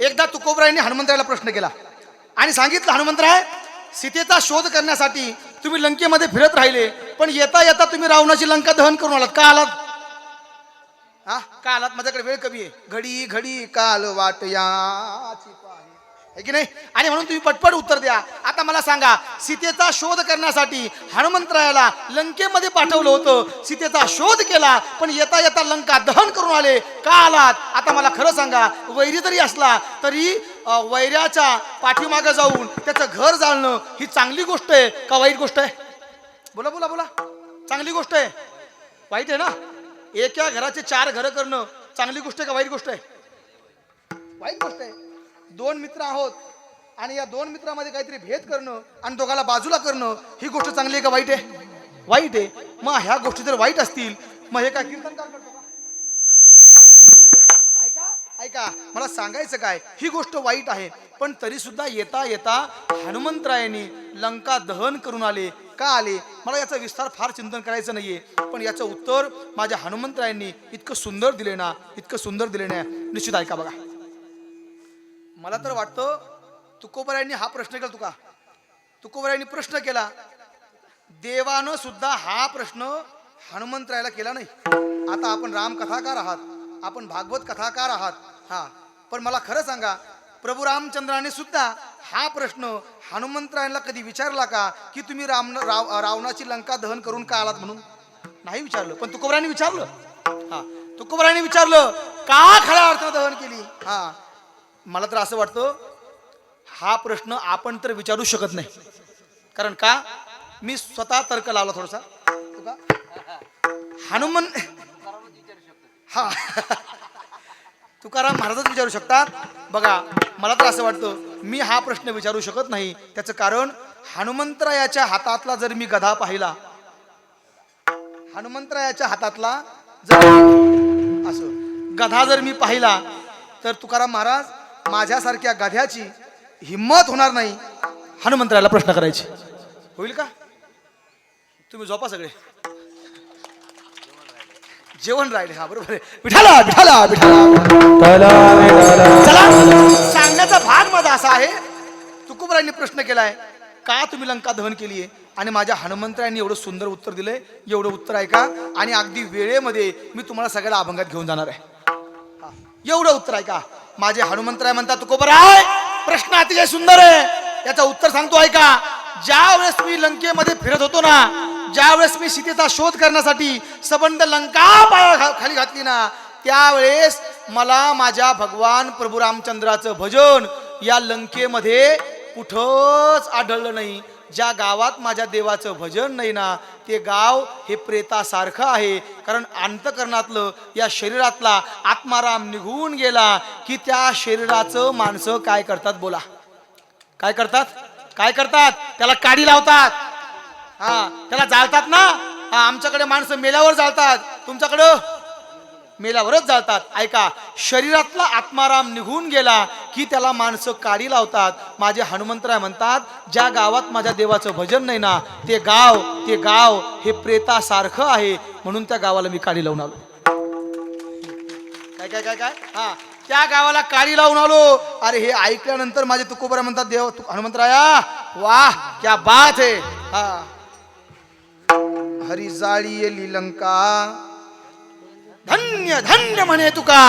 एकदा तुकोबरायांनी हनुमंतरायला प्रश्न केला. आणि सांगितलं हनुमंतराय सीतेचा शोध करण्यासाठी तुम्ही लंकेमध्ये फिरत राहिले पण येता येता तुम्ही रावणाची लंका दहन करून आलात. का आलात? हा? का आलात? माझ्याकडे वेळ कमी आहे. घडी घडी काल वाट या पाहे. की नाही? आणि म्हणून तुम्ही पटपट उत्तर द्या. आता मला सांगा सीतेचा शोध करण्यासाठी हनुमंतरायाला लंकेमध्ये पाठवलं होतं. सीतेचा शोध केला पण येता येता लंका दहन करून आले. का आलात? आता मला खरं सांगा वैरी जरी असला तरी वैऱ्याच्या पाठीमागं जाऊन त्याचं घर जाळणं ही चांगली गोष्ट आहे. का वाईट गोष्ट आहे? बोला बोला बोला. चांगली गोष्ट आहे. वाईट आहे ना? एका घराचे चार घरं करणं चांगली गोष्ट आहे का वाईट गोष्ट आहे? वाईट गोष्ट आहे. दोन मित्र आहोत आणि या दोन मित्रामध्ये काहीतरी भेद करणं आणि दोघाला बाजूला करणं ही गोष्ट चांगली आहे का वाईट आहे? वाईट आहे. मग ह्या गोष्टी जर वाईट असतील मग हे काय कीर्तनकार करतो का? ऐका ऐका. मला सांगायचं काय? ही गोष्ट वाईट आहे पण तरी सुद्धा येता येता हनुमंतरायांनी लंका दहन करून आले. का आले? मला याचा विस्तार फार चिंतन करायचं नाहीये. पण याचं उत्तर माझ्या हनुमंतरायांनी इतकं सुंदर दिले ना इतकं सुंदर दिले ना निश्चित ऐका बघा? मला तर वाटतं तुकोबरायांनी हा प्रश्न केला तुका. तुकोबरायांनी प्रश्न केला देवानं सुद्धा हा प्रश्न हनुमंतरायाला केला नाही. आता आपण राम कथाकार आहात आपण भागवत कथाकार आहात हा पण मला खरं सांगा प्रभू रामचंद्राने सुद्धा हा प्रश्न हनुमंतरायांना कधी विचारला का की तुम्ही राम राव रावणाची लंका दहन करून का आलात म्हणून? नाही विचारलं पण तुकोबरायांनी विचारलं. हा तुकोबरायांनी विचारलं का खऱ्या अर्थानं दहन केली? हा मला तर असं वाटतं हा प्रश्न आपण तर विचारू शकत नाही. कारण का? मी स्वतः तर्क लावला थोडासा. हनुमान हा. तुकाराम महाराजच विचारू शकतात. बघा मला तर असं वाटतं मी हा प्रश्न विचारू शकत नाही. त्याचं कारण हनुमंतरायाच्या हातातला जर मी गधा पाहिला हनुमंतरायाच्या हातातला जर असं. गधा जर मी पाहिला तर तुकाराम महाराज माझ्यासारख्या गध्याची हिंमत होणार नाही. हनुमंतरायाला प्रश्न करायची. होईल का? तुम्ही झोपा सगळे. जेवण राहिले. हा बरोबर आहे. विठाला विठाला विठाला चला. सांगण्याचा भाग माझा असा आहे. तुकोबरायांनी प्रश्न केलाय का तुम्ही लंका दहन केली आहे आणि माझ्या हनुमंतरायांनी एवढं सुंदर उत्तर दिलंय एवढं उत्तर ऐका आणि अगदी वेळेमध्ये मी तुम्हाला सगळ्याला अभंगात घेऊन जाणार आहे. एवढं उत्तर ऐका. माझे हनुमंतराय म्हणतात तुकोबराय प्रश्न अतिशय सुंदर आहे. याचं उत्तर सांगतो ऐका ज्या वेळेस मी लंकेमध्ये फिरत होतो ना ज्या वेळेस मी सीतेचा शोध करण्यासाठी सबंध लंका पाया घा- खाली घातली ना त्यावेळेस मला माझ्या भगवान प्रभू रामचंद्राचं भजन या लंकेमध्ये कुठंच आढळलं नाही. ज्या गावात माझ्या देवाचं भजन नाही ना ते गाव हे प्रेतासारखं आहे. कारण अंतकरणातलं या शरीरातला आत्माराम निघून गेला की त्या शरीराचं माणसं काय करतात बोला. काय करतात? काय करतात? त्याला काडी लावतात. हा त्याला जाळतात ना? हा आमच्याकडे माणसं मेल्यावर जाळतात. तुमच्याकडं? मेल्यावरच जाळतात. ऐका शरीरातला आत्माराम निघून गेला की त्याला माणसं काडी लावतात. माझे हनुमंतराय म्हणतात ज्या गावात माझ्या देवाचं भजन नाही ना ते गाव ते गाव हे प्रेतासारखं आहे. म्हणून त्या गावाला मी काडी लावून आलो. काय काय काय काय? हा त्या गावाला काळी लावून आलो. अरे हे ऐकल्यानंतर माझे तुकोबरा म्हणतात देव तु हनुमंतराया वाह क्या बात आहे हा. हरी जाळी लंका धन्य धन्य म्हणे तुका.